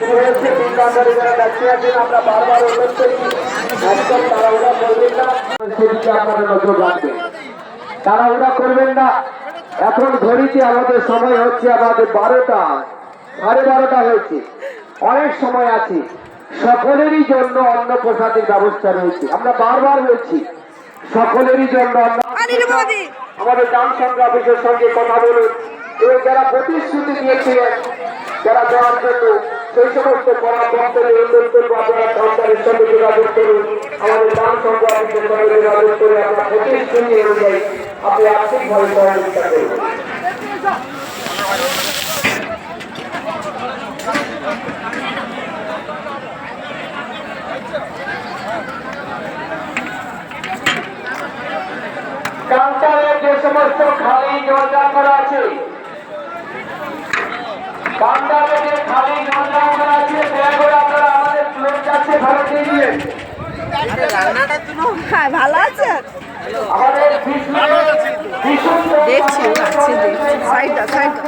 যারা ব্যক্তি আছেন আমরা বারবার অনুরোধ করি একদম তাড়াহুড়া করবেন না। সেদিকে আপনারা নজর রাখবেন তাড়াহুড়া করবেন না। এখন ঘড়িতে আমাদের সময় হচ্ছে আমাদের বারোটা সাড়ে বারোটা হয়েছে। অনেক সময় আছে। সকলেরই জন্য অন্ন প্রসাদের ব্যবস্থা রয়েছে। আমরা বারবার বলছি সকলেরই জন্য আমাদের দাম সংখ্যা অফিসের সঙ্গে কথা বলুন। এবং যারা প্রতিশ্রুতি দিয়েছিলেন যারা দেওয়ার জন্য সেই সমস্ত পরামর্শ এই বক্তব্য আপনারা সরকারের সঙ্গে যোগাযোগ করুন। আমাদের দাম সংখ্যা সঙ্গে যোগাযোগ করে আমরা প্রতিশ্রুতি অনুযায়ী আপনি আর্থিকভাবে সহযোগিতা করবেন যে সমস্ত খালি জলদান করা আছে কাউন্টারে যে খালি জলদান করা আছে দয়া করে আপনারা আমাদের লোক যাচ্ছে ভালো দিয়ে দিলেন হ্যাঁ ভালো আছে। আমাদের দেখছি আছে। দেখছি সাইডটা সাইডটা।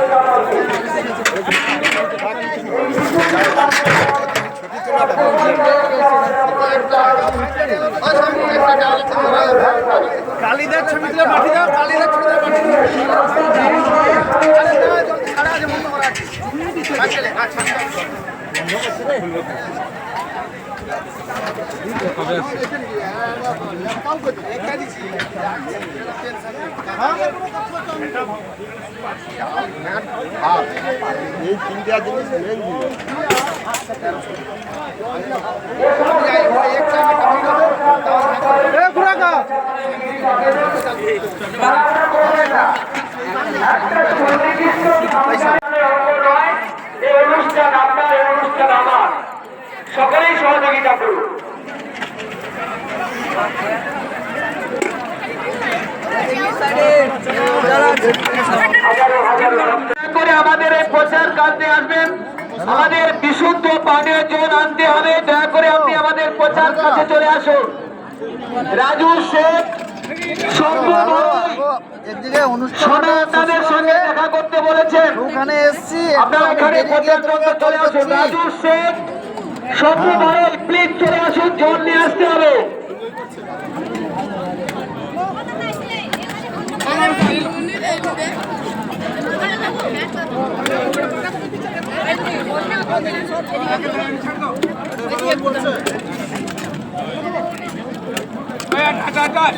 কালিদার ছবি তুলে পাঠিয়ে দাও কালিদার ছবি তুলে পাঠিয়ে দাও। ছাড়া আছে বন্ধ এই তিনটা জিনিস মেন জিনিস এ পুরাকা এই অনুষ্ঠান সকলেই সহযোগিতা করুন করে আমাদের এই প্রচার কাজে আসবেন। আমাদের বিশুদ্ধ পানীয় জল আনতে হবে। দয়া করে আপনি আমাদের প্রচার কাছে চলে আসুন। রাজু শেখ এদিকে অনুষ্ঠান সনাতনের সঙ্গে দেখা করতে বলেছেন। ওখানে এসছি আপনারা এখানে চলে আসুন। রাজু সেন সবু ভারত হ্যাঁ। প্লিজ চলে আসুন জল নিয়ে আসতে হবে। ছাড় কাট কাট